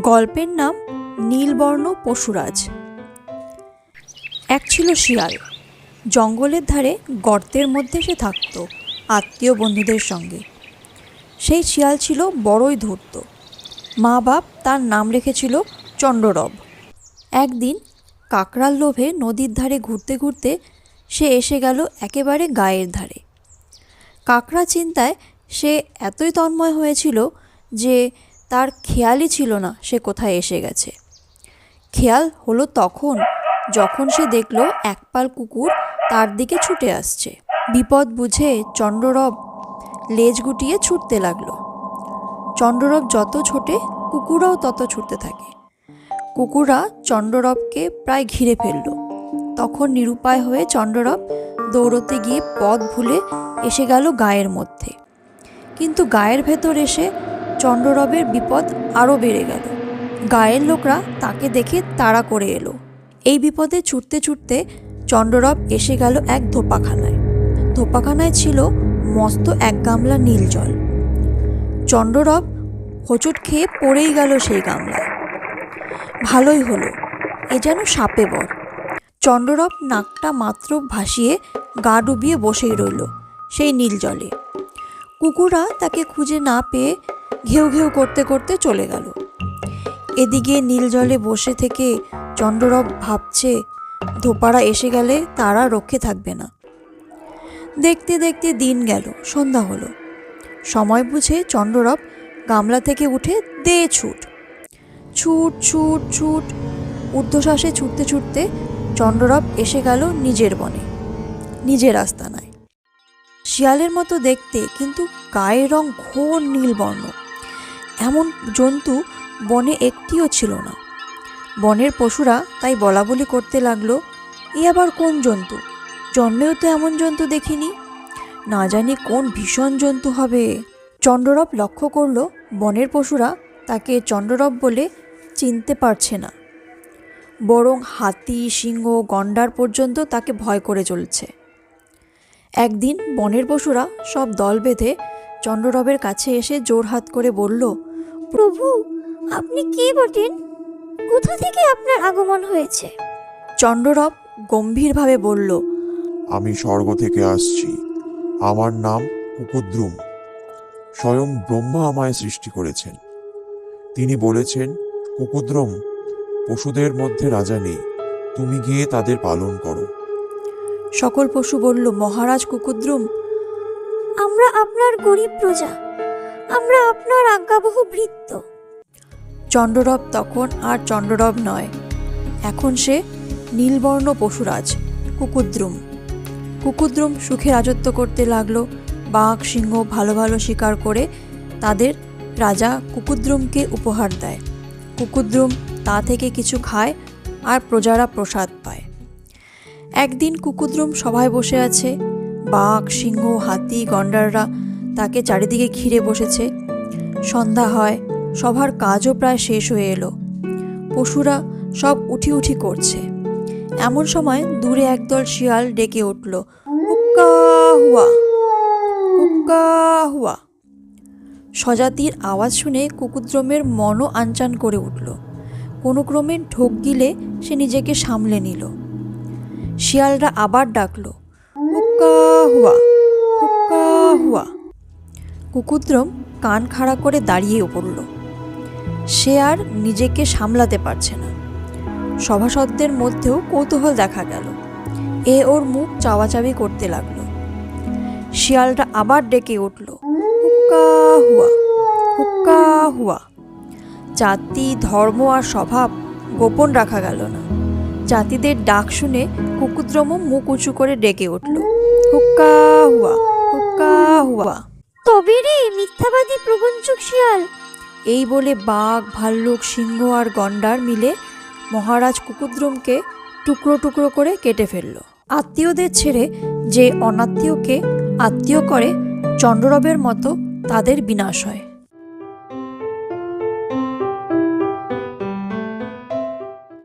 গল্পের নাম নীলবর্ণ পশুরাজ। এক ছিল শিয়াল। জঙ্গলের ধারে গর্তের মধ্যে সে থাকতো, আত্মীয় বন্ধুদের সঙ্গে। সেই শিয়াল ছিল বড়ই ধূর্ত। মা বাপ তার নাম রেখেছিল চন্দ্ররব একদিন কাকড়ার লোভে নদীর ধারে ঘুরতে ঘুরতে সে এসে গেল একেবারে গায়ের ধারে। কাকড়া চিন্তায় সে এতই তন্ময় হয়েছিল যে তার খেয়ালই ছিল না সে কোথায় এসে গেছে। খেয়াল হলো তখন, যখন সে দেখল একপাল কুকুর তার দিকে ছুটে আসছে। বিপদ বুঝে চন্দ্ররব লেজ গুটিয়ে ছুটতে লাগল। চন্দ্ররব যত ছোটে কুকুরও তত ছুটতে থাকে। কুকুররা চন্দ্ররবকে প্রায় ঘিরে ফেলল। তখন নিরুপায় হয়ে চন্দ্ররব দৌড়তে গিয়ে পথ ভুলে এসে গেল গায়ের মধ্যে। কিন্তু গায়ের ভেতর এসে চন্দ্ররবের বিপদ আরও বেড়ে গেল। গায়ের লোকরা তাকে দেখে তাড়া করে এলো। এই বিপদে ছুটতে ছুটতে চন্দ্ররব এসে গেল এক ধোপাখানায়। ধোপাখানায় ছিল মস্ত এক গামলা নীল জল। চন্দ্ররব হোঁচট খেয়ে পড়েই গেল সেই গামলায়। ভালোই হলো, এ যেন সাপে বর। চন্দ্ররব নাকটা মাত্র ভাসিয়ে গা ডুবিয়ে বসেই রইল সেই নীল জলে। কুকুররা তাকে খুঁজে না পেয়ে ঘেউ ঘেউ করতে করতে চলে গেল। এদিকে নীল জলে বসে থেকে চন্দ্ররব ভাবছে ধোপারা এসে গেলে তারা রক্ষে থাকবে না। দেখতে দেখতে দিন গেল, সন্ধ্যা হলো। সময় বুঝে চন্দ্ররব গামলা থেকে উঠে দে ছুট। ছুট ছুট ছুট, ঊর্ধ্বশ্বাসে ছুটতে ছুটতে চন্দ্ররব এসে গেল নিজের বনে, নিজের আস্তানায়। শিয়ালের মতো দেখতে, কিন্তু গায়ের রং ঘোর নীলবর্ণ। এমন জন্তু বনে একটিও ছিল না। বনের পশুরা তাই বলা বলি করতে লাগল, এ আবার কোন জন্তু? জন্মেও তো এমন জন্তু দেখিনি। না জানি কোন ভীষণ জন্তু হবে। চন্দ্ররব লক্ষ্য করল, বনের পশুরা তাকে চন্দ্ররব বলে চিনতে পারছে না। বরং হাতি, সিংহ, গন্ডার পর্যন্ত তাকে ভয় করে চলছে। একদিন বনের পশুরা সব দল বেঁধে চন্দ্ররবের কাছে এসে জোরহাত করে বলল প্রভু আপনি কে বটেন? কোথা থেকে আপনার আগমন হয়েছে? চন্দ্ররব গম্ভীরভাবে বলল আমি স্বর্গ থেকে আসছি। আমার নাম কুকুদ্রুম। স্বয়ং ব্রহ্মা আমায় সৃষ্টি করেছেন। তিনি বলেছেন কুকুদ্রুম পশুদের মধ্যে রাজা নেই তুমি গিয়ে তাদের পালন করো। সকল পশু বলল মহারাজ কুকুদ্রুম আমরা আপনার গরিব প্রজা। আমরা আপনার আজ্ঞাবহ ভৃত্য। চন্দ্ররব তখন আর চন্দ্ররব নয়। এখন সে নীলবর্ণ পশুরাজ, কুকুদ্রুম। কুকুদ্রুম সুখে রাজত্ব করতে লাগল, বাঘ, সিংহ ভালো ভালো শিকার করে তাদের রাজা কুকুদ্রুমকে উপহার দেয়। কুকুদ্রুম তা থেকে কিছু খায় আর প্রজারা প্রসাদ পায়। একদিন কুকুদ্রুম সভায় বসে আছে, বাঘ, সিংহ, হাতি, গন্ডাররা তাকে চারিদিকে ঘিরে বসেছে। সন্ধ্যা হয় সবার কাজও প্রায় শেষ হয়ে এলো। পশুরা সব উঠি উঠি করছে। এমন সময় দূরে একদল শিয়াল ডেকে উঠল, হুক্কা হুয়া হুক্কা হুয়া। স্বজাতির আওয়াজ শুনে কুকুদ্রমের মনও আনচান করে উঠল। কোনো ক্রমে ঢোক গিলে সে নিজেকে সামলে নিল। শিয়ালরা আবার ডাকল, হুক্কা হুয়া। কুকুদ্রম কান খাড়া করে দাঁড়িয়ে পড়ল। সে আর নিজেকে সামলাতে পারছে না। সভাসদদের মধ্যেও কৌতূহল দেখা গেল। এ ওর মুখ চাওয়াচাবি করতে লাগল। শিয়ালটা আবার ডেকে উঠল, হুক্কা হুয়া হুক্কা হুয়া। জাতি, ধর্ম আর স্বভাব গোপন রাখা গেল না। জাতিদের ডাক শুনে কুকুদ্রমও মুখ উঁচু করে ডেকে উঠল, হুক্কা হুয়া হুক্কা হুয়া। তবে রে, মিথ্যাবাদী প্রবঞ্চক শিয়াল। এই বলে বাঘ, ভাল্লুক, সিংহ আর গন্ডার মিলে মহারাজ কুকুদ্রমকে টুকরো টুকরো করে কেটে ফেলল। আত্মীয়দের ছেড়ে যে অনাত্মীয়কে আত্মীয় করে চন্দ্ররবের মতো তাদের বিনাশ হয়।